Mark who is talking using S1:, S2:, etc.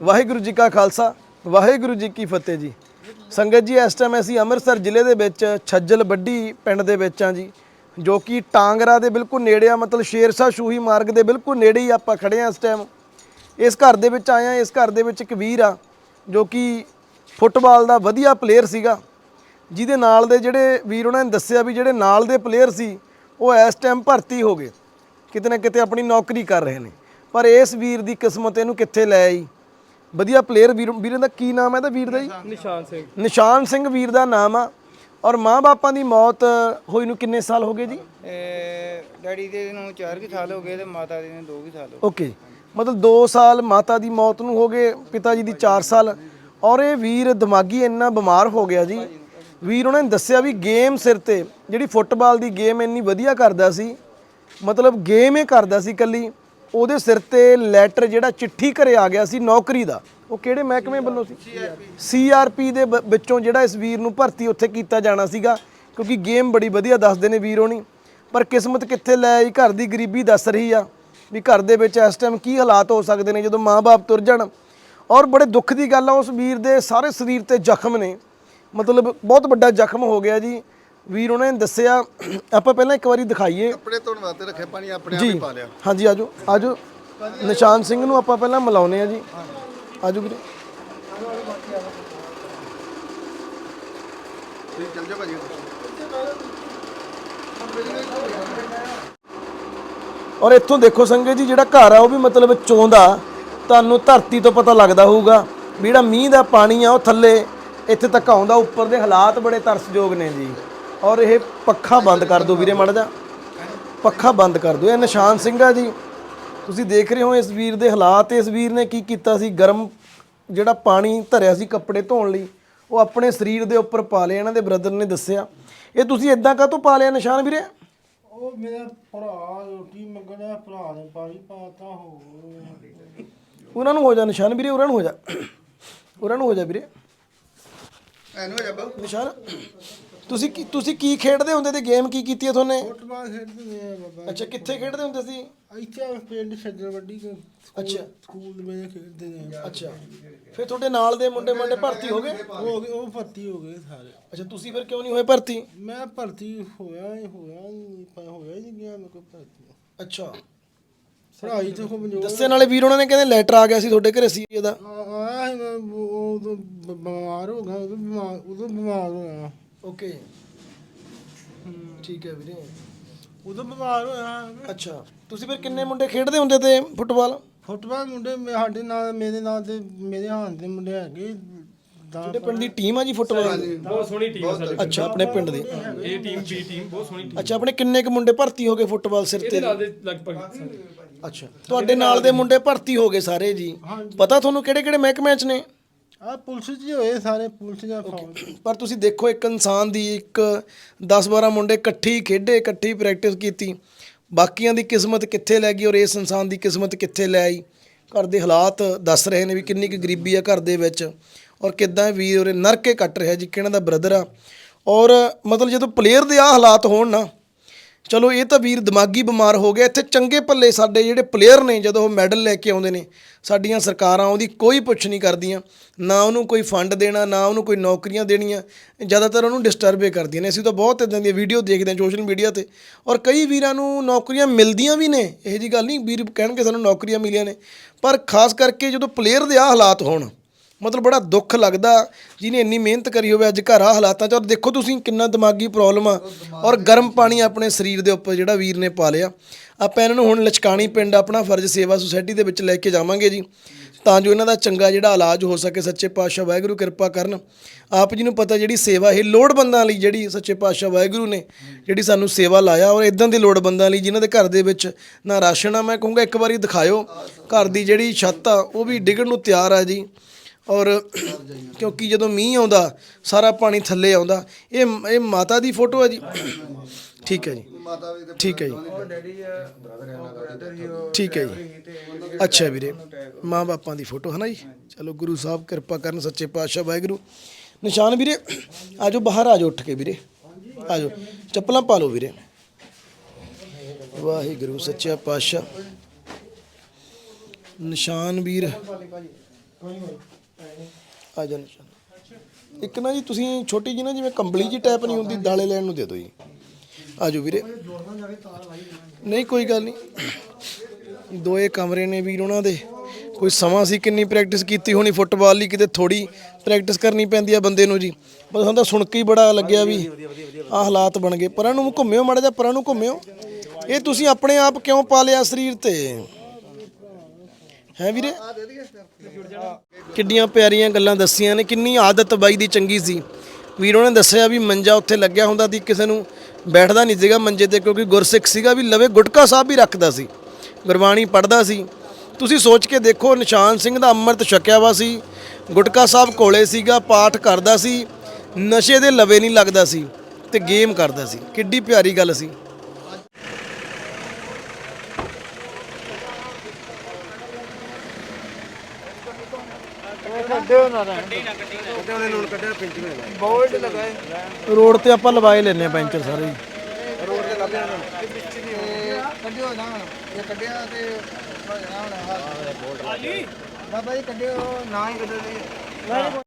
S1: ਵਾਹਿਗੁਰੂ ਜੀ ਕਾ ਖਾਲਸਾ, ਵਾਹਿਗੁਰੂ ਜੀ ਕੀ ਫਤਿਹ ਜੀ। ਸੰਗਤ ਜੀ, ਇਸ ਟਾਈਮ ਅਸੀਂ ਅੰਮ੍ਰਿਤਸਰ ਜ਼ਿਲ੍ਹੇ ਦੇ ਵਿੱਚ ਛੱਜਲ ਬੱਡੀ ਪਿੰਡ ਦੇ ਵਿੱਚ ਆ ਜੀ, ਜੋ ਕਿ ਟਾਂਗਰਾ ਦੇ ਬਿਲਕੁਲ ਨੇੜੇ ਆ, ਮਤਲਬ ਸ਼ੇਰਸ਼ਾਹ ਸ਼ੂਹੀ ਮਾਰਗ ਦੇ ਬਿਲਕੁਲ ਨੇੜੇ ਹੀ ਆਪਾਂ ਖੜੇ ਆ ਇਸ ਟਾਈਮ ਇਸ ਘਰ ਦੇ ਵਿੱਚ ਆਏ ਆ ਇਸ ਘਰ ਦੇ ਵਿੱਚ ਇੱਕ ਵੀਰ ਆ, ਜੋ ਕਿ ਫੁੱਟਬਾਲ ਦਾ ਵਧੀਆ ਪਲੇਅਰ ਸੀਗਾ। ਜਿਹਦੇ ਨਾਲ ਦੇ ਜਿਹੜੇ ਵੀਰ ਉਹਨਾਂ ਨੇ ਦੱਸਿਆ ਵੀ ਜਿਹੜੇ ਨਾਲ ਦੇ ਪਲੇਅਰ ਸੀ, ਉਹ ਇਸ ਟਾਈਮ ਭਰਤੀ ਹੋ ਗਏ। ਕਿਤੇ ਨਾ ਕਿਤੇ ਆਪਣੀ ਨੌਕਰੀ ਕਰ ਰਹੇ ਨੇ। ਪਰ ਇਸ ਵੀਰ ਦੀ ਕਿਸਮਤ ਇਹਨੂੰ ਕਿੱਥੇ ਲੈ ਆਈ? ਵਧੀਆ ਪਲੇਅਰ ਵੀਰ ਵੀਰਾਂ ਦਾ ਕੀ ਨਾਮ ਹੈ ਇਹਦਾ ਵੀਰ ਦਾ ਜੀ?
S2: ਨਿਸ਼ਾਨ ਸਿੰਘ।
S1: ਨਿਸ਼ਾਨ ਸਿੰਘ। ਵੀਰ ਦਾ ਨਾਮ ਆ। ਔਰ ਮਾਂ-ਬਾਪਾਂ ਦੀ ਮੌਤ ਹੋਈ ਨੂੰ ਕਿੰਨੇ ਸਾਲ ਹੋ ਗਏ ਜੀ?
S2: ਡੈਡੀ ਦੇ ਨੂੰ 4 ਕਿ ਸਾਲ ਹੋ ਗਏ ਤੇ ਮਾਤਾ ਦੇ ਨੂੰ 2 ਕਿ ਸਾਲ ਹੋ
S1: ਓਕੇ। ਮਤਲਬ 2 ਸਾਲ ਮਾਤਾ ਦੀ ਮੌਤ ਨੂੰ ਹੋ ਗਏ ਪਿਤਾ ਜੀ ਦੀ 4 ਸਾਲ। ਔਰ ਇਹ ਵੀਰ ਦਿਮਾਗੀ ਇੰਨਾ ਬਿਮਾਰ ਹੋ ਗਿਆ ਜੀ। ਵੀਰ ਉਹਨਾਂ ਨੇ ਦੱਸਿਆ ਵੀ ਗੇਮ ਸਿਰ ਤੇ ਜਿਹੜੀ ਫੁੱਟਬਾਲ ਦੀ ਗੇਮ ਇੰਨੀ ਵਧੀਆ ਕਰਦਾ ਸੀ ਮਤਲਬ ਗੇਮ ਹੀ ਕਰਦਾ ਸੀ ਕੱਲੀ ਉਹਦੇ ਸਿਰ ਤੇ ਲੈਟਰ ਜਿਹੜਾ ਚਿੱਠੀ ਘਰੇ ਆ ਗਿਆ ਸੀ ਨੌਕਰੀ ਦਾ। ਉਹ ਕਿਹੜੇ ਮਹਿਕਮੇ ਵੱਲੋਂ ਸੀ? ਸੀਆਰਪੀ ਦੇ ਵਿੱਚੋਂ ਜਿਹੜਾ ਇਸ ਵੀਰ ਨੂੰ ਭਰਤੀ ਉੱਥੇ ਕੀਤਾ ਜਾਣਾ ਸੀਗਾ, ਕਿਉਂਕਿ ਗੇਮ ਬੜੀ ਵਧੀਆ ਦੱਸਦੇ ਨੇ ਵੀਰ ਹੋਣੀ। ਪਰ ਕਿਸਮਤ ਕਿੱਥੇ ਲੈ ਆਈ? ਘਰ ਦੀ ਗਰੀਬੀ ਦੱਸ ਰਹੀ ਆ ਵੀ ਘਰ ਦੇ ਵਿੱਚ ਇਸ ਟਾਈਮ ਕੀ ਹਾਲਾਤ ਹੋ ਸਕਦੇ ਨੇ ਜਦੋਂ ਮਾਂ-ਬਾਪ ਤੁਰ ਜਾਣ। ਔਰ ਬੜੇ ਦੁੱਖ ਦੀ ਗੱਲ ਆ, ਉਸ ਵੀਰ ਦੇ ਸਾਰੇ ਸਰੀਰ ਤੇ ਜ਼ਖਮ ਨੇ। ਮਤਲਬ ਬਹੁਤ ਵੱਡਾ ਜ਼ਖਮ ਹੋ ਗਿਆ ਜੀ। ਵੀਰ ਉਹਨਾਂ ਨੇ ਦੱਸਿਆ ਆਪਾਂ ਪਹਿਲਾਂ ਇੱਕ ਵਾਰੀ ਦਿਖਾਈਏ।
S3: ਕੱਪੜੇ ਧੋਣ ਵਾਸਤੇ ਰੱਖੇ ਪਾਣੀ ਆਪਣੇ ਆਪ ਹੀ ਪਾ ਲਿਆ।
S1: ਹਾਂਜੀ ਆਜੋ ਆਜੋ। ਨਿਸ਼ਾਨ ਸਿੰਘ ਨੂੰ ਆਪਾਂ ਪਹਿਲਾਂ ਮਿਲਾਉਨੇ ਆ ਜੀ। ਆਜੋ ਵੀਰੇ।
S3: ਤੁਸੀਂ ਚੱਲ ਜਾਓ ਭਾਜੀ।
S1: ਔਰ ਇੱਥੋਂ ਦੇਖੋ ਸੰਗਤ ਜੀ ਜਿਹੜਾ ਘਰ ਆ ਉਹ ਵੀ ਮਤਲਬ ਚੋਂਦਾ। ਤੁਹਾਨੂੰ ਧਰਤੀ ਤੋਂ ਪਤਾ ਲੱਗਦਾ ਹੋਊਗਾ ਵੀ ਜਿਹੜਾ ਮੀਂਹ ਦਾ ਪਾਣੀ ਆ ਉਹ ਥੱਲੇ ਇੱਥੇ ਤੱਕ ਆਉਂਦਾ ਉੱਪਰ ਦੇ ਹਾਲਾਤ ਬੜੇ ਤਰਸਯੋਗ ਨੇ ਜੀ। ਔਰ ਇਹ ਪੱਖਾ ਬੰਦ ਕਰ ਦਿਓ ਵੀਰੇ ਮਾੜਾ ਜਿਹਾ। ਪੱਖਾ ਬੰਦ ਕਰ ਦਿਓ। ਇਹ ਨਿਸ਼ਾਨ ਸਿੰਘ ਆ ਜੀ। ਤੁਸੀਂ ਦੇਖ ਰਹੇ ਹੋ ਇਸ ਵੀਰ ਦੇ ਹਾਲਾਤ। ਇਸ ਵੀਰ ਨੇ ਕੀ ਕੀਤਾ ਸੀ? ਗਰਮ ਜਿਹੜਾ ਪਾਣੀ ਧਰਿਆ ਸੀ ਕੱਪੜੇ ਧੋਣ ਲਈ ਉਹ ਆਪਣੇ ਸਰੀਰ ਦੇ ਉੱਪਰ ਪਾ ਲਿਆ। ਇਹਨਾਂ ਦੇ ਬ੍ਰਦਰ ਨੇ ਦੱਸਿਆ। ਇਹ ਤੁਸੀਂ ਇਦਾਂ ਕਾਹਤੋਂ ਪਾ ਲਿਆ ਨਿਸ਼ਾਨ ਵੀਰੇ?
S4: ਉਹ ਮੇਰਾ ਭਰਾ ਰੋਟੀ ਮੰਗਣਾ ਭਰਾ ਨੇ ਪਾਣੀ ਪਾਤਾ ਹੋ
S1: ਉਹਨਾਂ ਨੂੰ ਹੋ ਜਾ ਨਿਸ਼ਾਨ ਵੀਰੇ ਉਹਨਾਂ ਨੂੰ ਹੋ ਜਾ। ਉਹਨਾਂ ਨੂੰ ਹੋ ਜਾ ਵੀਰੇ।
S3: ਐਨੂੰ ਹੋ ਜਾ ਬਾਬੂ
S1: ਨਿਸ਼ਾਨ। ਤੁਸੀਂ ਕੀ ਤੁਸੀਂ ਕੀ ਖੇਡਦੇ ਹੁੰਦੇ ਤੇ ਗੇਮ ਕੀ ਕੀਤੀ ਹੈ ਤੁਹਾਨੇ?
S4: ਫੁੱਟਬਾਲ ਖੇਡਦੇ ਨੇ ਬਾਬਾ
S1: ਅੱਛਾ ਕਿੱਥੇ ਖੇਡਦੇ ਹੁੰਦੇ ਸੀ?
S4: ਇੱਥੇ ਪਿੰਡ ਛੱਜਰ ਵੱਡੀ ਦੇ
S1: ਅੱਛਾ।
S4: ਸਕੂਲ ਦੇ ਵਿੱਚ ਖੇਡਦੇ ਨੇ।
S1: ਅੱਛਾ। ਫਿਰ ਤੁਹਾਡੇ ਨਾਲ ਦੇ ਮੁੰਡੇ ਮੁੰਡੇ ਭਰਤੀ ਹੋ ਗਏ?
S4: ਹੋ ਗਏ ਉਹ ਭਰਤੀ ਹੋ ਗਏ ਸਾਰੇ।
S1: ਅੱਛਾ ਤੁਸੀਂ ਫਿਰ ਕਿਉਂ ਨਹੀਂ ਹੋਏ ਭਰਤੀ?
S4: ਮੈਂ ਭਰਤੀ ਹੋਇਆ ਹੀ ਹੋਇਆ ਨਹੀਂ। ਪਰ ਹੋਇਆ ਹੀ ਨਹੀਂ ਗਿਆ ਮੇਰੇ ਕੋਲ ਭਰਤੀ
S1: ਅੱਛਾ।
S4: ਪੜ੍ਹਾਈ ਤੇ ਕਮਜ਼ੋਰ
S1: ਦੱਸੇ ਨਾਲੇ ਵੀਰ ਉਹਨਾਂ ਨੇ ਕਹਿੰਦੇ ਲੈਟਰ ਆ ਗਿਆ ਸੀ ਤੁਹਾਡੇ ਘਰੇ ਸੀ ਇਹਦਾ।
S4: ਆ- ਆਇਆ ਸੀ ਮੈਂ ਉਦੋਂ ਬਿਮਾਰ ਹੋ ਗਿਆ ਉਦੋਂ ਬਿਮਾਰ ਉਦੋਂ ਬਿਮਾਰ ਹੋਇਆ।
S1: ਓਕੇ। ਠੀਕ ਹੈ ਵੀਰੇ।
S4: ਉਦੋਂ ਬਿਮਾਰ ਹੋਇਆ।
S1: ਅੱਛਾ। ਤੁਸੀਂ ਫਿਰ ਕਿੰਨੇ ਮੁੰਡੇ ਖੇਡਦੇ ਹੁੰਦੇ ਤੇ ਫੁੱਟਬਾਲ?
S4: ਫੁੱਟਬਾਲ ਮੁੰਡੇ ਮੇ- ਸਾਡੇ ਨਾਲ ਮੇਰੇ ਨਾਲ ਤੇ ਮੇਰੇ ਹਾਨ ਦੇ ਮੁੰਡੇ ਹੈਗੇ। ਦਸ
S1: ਤੁਹਾਡੇ ਪਿੰਡ ਦੀ ਟੀਮ ਆ ਜੀ ਫੁੱਟਬਾਲ? ਦੀ
S5: ਬਹੁਤ ਸੋਹਣੀ ਟੀਮ ਹੈ ਸਾਡੇ
S1: ਅੱਛਾ ਆਪਣੇ ਪਿੰਡ ਦੀ।
S5: ਇਹ ਟੀਮ ਬੀ ਟੀਮ ਬਹੁਤ ਸੋਹਣੀ ਟੀਮ
S1: ਅੱਛਾ ਆਪਣੇ ਕਿੰਨੇ ਕੁ ਮੁੰਡੇ ਭਰਤੀ ਹੋ ਗਏ ਫੁੱਟਬਾਲ ਸਿਰ
S5: ਇਹਦੇ
S1: ਤੇ
S5: ਨਾਲ ਦੇ ਲਗਭਗ ਸਾਰੇ।
S1: ਅੱਛਾ ਤੁਹਾਡੇ ਨਾਲ ਦੇ ਮੁੰਡੇ ਭਰਤੀ ਹੋ ਗਏ ਸਾਰੇ ਜੀ। ਪਤਾ ਤੁਹਾਨੂੰ ਕਿਹੜੇ ਕਿਹੜੇ ਮਹਿਕਮਿਆਂ 'ਚ ਨੇ?
S4: ਆ ਪੁਲਿਸ ਜੀ ਹੋਏ ਸਾਰੇ ਪੁਲਿਸ ਦਾ ਫੌਜ
S1: ਪਰ ਤੁਸੀਂ ਦੇਖੋ ਇੱਕ ਇਨਸਾਨ ਦੀ ਇੱਕ 10-12 ਮੁੰਡੇ ਇਕੱਠੇ ਹੀ ਖੇਡੇ ਇਕੱਠੀ ਪ੍ਰੈਕਟਿਸ ਕੀਤੀ। ਬਾਕੀਆਂ ਦੀ ਕਿਸਮਤ ਕਿੱਥੇ ਲੈ ਗਈ ਔਰ ਇਸ ਇਨਸਾਨ ਦੀ ਕਿਸਮਤ ਕਿੱਥੇ ਲੈ ਆਈ? ਘਰ ਦੇ ਹਾਲਾਤ ਦੱਸ ਰਹੇ ਨੇ ਵੀ ਕਿੰਨੀ ਕੁ ਗਰੀਬੀ ਆ ਘਰ ਦੇ ਵਿੱਚ ਔਰ ਕਿੱਦਾਂ ਵੀਰ ਉਰੇ ਨਰਕੇ ਕੱਟ ਰਿਹਾ ਜੀ ਕਿਹਨਾਂ ਦਾ ਬ੍ਰਦਰ ਆ? ਔਰ ਮਤਲਬ ਜਦੋਂ ਪਲੇਅਰ ਦੇ ਆ ਹਾਲਾਤ ਹੋਣ ਨਾ ਚਲੋ ਇਹ ਤਾਂ ਵੀਰ ਦਿਮਾਗੀ ਬਿਮਾਰ ਹੋ ਗਿਆ। ਇੱਥੇ ਚੰਗੇ ਭੱਲੇ ਸਾਡੇ ਜਿਹੜੇ ਪਲੇਅਰ ਨੇ, ਜਦੋਂ ਉਹ ਮੈਡਲ ਲੈ ਕੇ ਆਉਂਦੇ ਨੇ, ਸਾਡੀਆਂ ਸਰਕਾਰਾਂ ਉਹਦੀ ਕੋਈ ਪੁੱਛ ਨਹੀਂ ਕਰਦੀਆਂ। ਨਾ ਉਹਨੂੰ ਕੋਈ ਫੰਡ ਦੇਣਾ, ਨਾ ਉਹਨੂੰ ਕੋਈ ਨੌਕਰੀਆਂ ਦੇਣੀਆਂ। ਜ਼ਿਆਦਾਤਰ ਉਹਨੂੰ ਡਿਸਟਰਬ ਹੀ ਕਰਦੀਆਂ ਨੇ। ਅਸੀਂ ਤਾਂ ਬਹੁਤ ਇਦਾਂ ਦੀਆਂ ਵੀਡੀਓ ਦੇਖਦੇ ਹਾਂ ਸੋਸ਼ਲ ਮੀਡੀਆ ਤੇ। ਔਰ ਕਈ ਵੀਰਾਂ ਨੂੰ ਨੌਕਰੀਆਂ ਮਿਲਦੀਆਂ ਵੀ ਨੇ। ਇਹੋ ਜੀ ਗੱਲ ਨਹੀਂ, ਵੀਰ ਕਹਿਣਗੇ ਸਾਨੂੰ ਨੌਕਰੀਆਂ ਮਿਲੀਆਂ ਨੇ। ਪਰ ਖਾਸ ਕਰਕੇ ਜਦੋਂ ਪਲੇਅਰ ਦੇ ਆ ਹਾਲਾਤ ਹੋਣ ਮਤਲਬ ਬੜਾ ਦੁੱਖ ਲੱਗਦਾ ਜਿਹਨੇ ਇੰਨੀ ਮਿਹਨਤ ਕਰੀ ਹੋਵੇ ਅੱਜ ਘਰ ਆ ਹਾਲਾਤਾਂ 'ਚ। ਔਰ ਦੇਖੋ ਤੁਸੀਂ ਕਿੰਨਾ ਦਿਮਾਗੀ ਪ੍ਰੋਬਲਮ ਆ। ਔਰ ਗਰਮ ਪਾਣੀ ਆਪਣੇ ਸਰੀਰ ਦੇ ਉੱਪਰ ਜਿਹੜਾ ਵੀਰ ਨੇ ਪਾ ਲਿਆ। ਆਪਾਂ ਇਹਨਾਂ ਨੂੰ ਹੁਣ ਲਚਕਾਣੀ ਪਿੰਡ ਆਪਣਾ ਫਰਜ਼ ਸੇਵਾ ਸੁਸਾਇਟੀ ਦੇ ਵਿੱਚ ਲੈ ਕੇ ਜਾਵਾਂਗੇ ਜੀ। ਤਾਂ ਜੋ ਇਹਨਾਂ ਦਾ ਚੰਗਾ ਜਿਹੜਾ ਇਲਾਜ ਹੋ ਸਕੇ, ਸੱਚੇ ਪਾਤਸ਼ਾਹ ਵਾਹਿਗੁਰੂ ਕਿਰਪਾ ਕਰਨ। ਆਪ ਜੀ ਨੂੰ ਪਤਾ ਜਿਹੜੀ ਸੇਵਾ, ਇਹ ਲੋੜਵੰਦਾਂ ਲਈ ਜਿਹੜੀ ਸੱਚੇ ਪਾਤਸ਼ਾਹ ਵਾਹਿਗੁਰੂ ਨੇ ਜਿਹੜੀ ਸਾਨੂੰ ਸੇਵਾ ਲਾਇਆ। ਔਰ ਇਦਾਂ ਦੇ ਲੋੜਵੰਦਾਂ ਲਈ ਜਿਨ੍ਹਾਂ ਦੇ ਘਰ ਦੇ ਵਿੱਚ ਨਾ ਰਾਸ਼ਨ ਆ, ਮੈਂ ਕਹੂੰਗਾ ਇੱਕ ਵਾਰੀ ਦਿਖਾਇਓ। ਘਰ ਦੀ ਜਿਹੜੀ ਛੱਤ ਆ, ਉਹ ਵੀ ਡਿੱਗਣ ਨੂੰ ਤਿਆਰ ਆ ਜੀ। ਔਰ ਕਿਉਂਕਿ ਜਦੋਂ ਮੀਂਹ ਆਉਂਦਾ, ਸਾਰਾ ਪਾਣੀ ਥੱਲੇ ਆਉਂਦਾ। ਇਹ ਇਹ ਮਾਤਾ ਦੀ ਫੋਟੋ ਹੈ ਜੀ? ਠੀਕ ਹੈ ਜੀ। ਠੀਕ ਹੈ ਜੀ। ਠੀਕ ਹੈ ਜੀ। ਅੱਛਾ ਵੀਰੇ। ਮਾਂ ਬਾਪਾਂ ਦੀ ਫੋਟੋ ਹੈ ਨਾ ਜੀ? ਚਲੋ ਗੁਰੂ ਸਾਹਿਬ ਕਿਰਪਾ ਕਰਨ, ਸੱਚੇ ਪਾਤਸ਼ਾਹ, ਵਾਹਿਗੁਰੂ। ਨਿਸ਼ਾਨ ਵੀਰੇ, ਆਜੋ ਬਾਹਰ, ਆਜੋ ਉੱਠ ਕੇ ਵੀਰੇ। ਆਜੋ। ਚੱਪਲਾਂ ਪਾ ਲਓ ਵੀਰੇ। ਵਾਹਿਗੁਰੂ, ਸੱਚਾ ਪਾਤਸ਼ਾਹ। ਨਿਸ਼ਾਨ ਵੀਰ। ਆ ਜਾ ਇੱਕ ਨਾ ਜੀ, ਤੁਸੀਂ ਛੋਟੀ ਜੀ ਨਾ ਜਿਵੇਂ ਕੰਬਲੀ ਜੀ ਟਾਈਪ ਨਹੀਂ ਹੁੰਦੀ, ਦਾਲੇ ਲੈਣ ਨੂੰ ਦੇ ਦਿਓ ਜੀ। ਆ ਵੀਰੇ। ਨਹੀਂ, ਕੋਈ ਗੱਲ ਨਹੀਂ। ਦੋਏ ਕਮਰੇ ਨੇ ਵੀਰ ਉਹਨਾਂ ਦੇ। ਕੋਈ ਸਮਾਂ ਸੀ ਕਿੰਨੀ ਪ੍ਰੈਕਟਿਸ ਕੀਤੀ ਹੋਣੀ ਫੁੱਟਬਾਲ ਲਈ, ਕਿਤੇ ਥੋੜੀ ਪ੍ਰੈਕਟਿਸ ਕਰਨੀ ਪੈਂਦੀ ਆ ਬੰਦੇ ਨੂੰ ਜੀ। ਬਸ ਹੁੰਦਾ ਤਾਂ ਸੁਣ ਕੇ ਹੀ ਬੜਾ ਲੱਗਿਆ ਵੀ ਆ ਹਾਲਾਤ ਬਣ ਗਏ। ਪਰਾਂ ਨੂੰ ਘੁੰਮਿਓ ਮਾੜਾ ਜਿਹਾ, ਪਰਾਂ ਨੂੰ ਘੁੰਮਿਓ। ਇਹ ਤੁਸੀਂ ਆਪਣੇ ਆਪ ਕਿਉਂ ਪਾਲਿਆ ਸਰੀਰ ਤੇ? ਹੈ ਵੀਰੇ? ਕਿੱਡੀਆਂ ਪਿਆਰੀਆਂ ਗੱਲਾਂ ਦੱਸੀਆਂ ਨੇ, ਕਿੰਨੀ ਆਦਤ ਬਾਈ ਦੀ ਚੰਗੀ ਸੀ। ਵੀਰ ਉਹਨੇ ਦੱਸਿਆ ਵੀ ਮੰਜਾ ਉੱਥੇ ਲੱਗਿਆ ਹੁੰਦਾ ਸੀ, ਕਿਸੇ ਨੂੰ ਬੈਠਦਾ ਨਹੀਂ ਸੀਗਾ ਮੰਜੇ ਤੇ, ਕਿਉਂਕਿ ਗੁਰਸਿੱਖ ਸੀਗਾ ਵੀ ਲਵੇ ਗੁਟਕਾ ਸਾਹਿਬ ਵੀ ਰੱਖਦਾ ਸੀ, ਗੁਰਬਾਣੀ ਪੜ੍ਹਦਾ ਸੀ। ਤੁਸੀਂ ਸੋਚ ਕੇ ਦੇਖੋ, ਨਿਸ਼ਾਨ ਸਿੰਘ ਦਾ ਅੰਮ੍ਰਿਤ ਛਕਿਆ ਵਾ ਸੀ, ਗੁਟਕਾ ਸਾਹਿਬ ਕੋਲੇ ਸੀਗਾ, ਪਾਠ ਕਰਦਾ ਸੀ, ਨਸ਼ੇ ਦੇ ਲਵੇ ਨਹੀਂ ਲੱਗਦਾ ਸੀ, ਤੇ ਗੇਮ ਕਰਦਾ ਸੀ। ਕਿੱਡੀ ਪਿਆਰੀ ਗੱਲ ਸੀ।
S2: ਬੋਲਡ ਲਗਾਏ।
S1: ਰੋਡ ਤੇ ਆਪਾਂ ਲਵਾਏ ਲੈਨੇ ਪੈਂਚਰ ਸਾਰੇ। ਹੀ
S2: ਰੋਡ ਤੇ ਲੱਗੇ ਕੱਢਿਓ ਨਾ ਇਹ ਕੱਢਿਆ ਤੇ ਹੁਣ ਬਾਬਾ ਜੀ ਕੱਢਿਓ ਨਾ ਹੀ ਕੱਢੋ ਜੀ।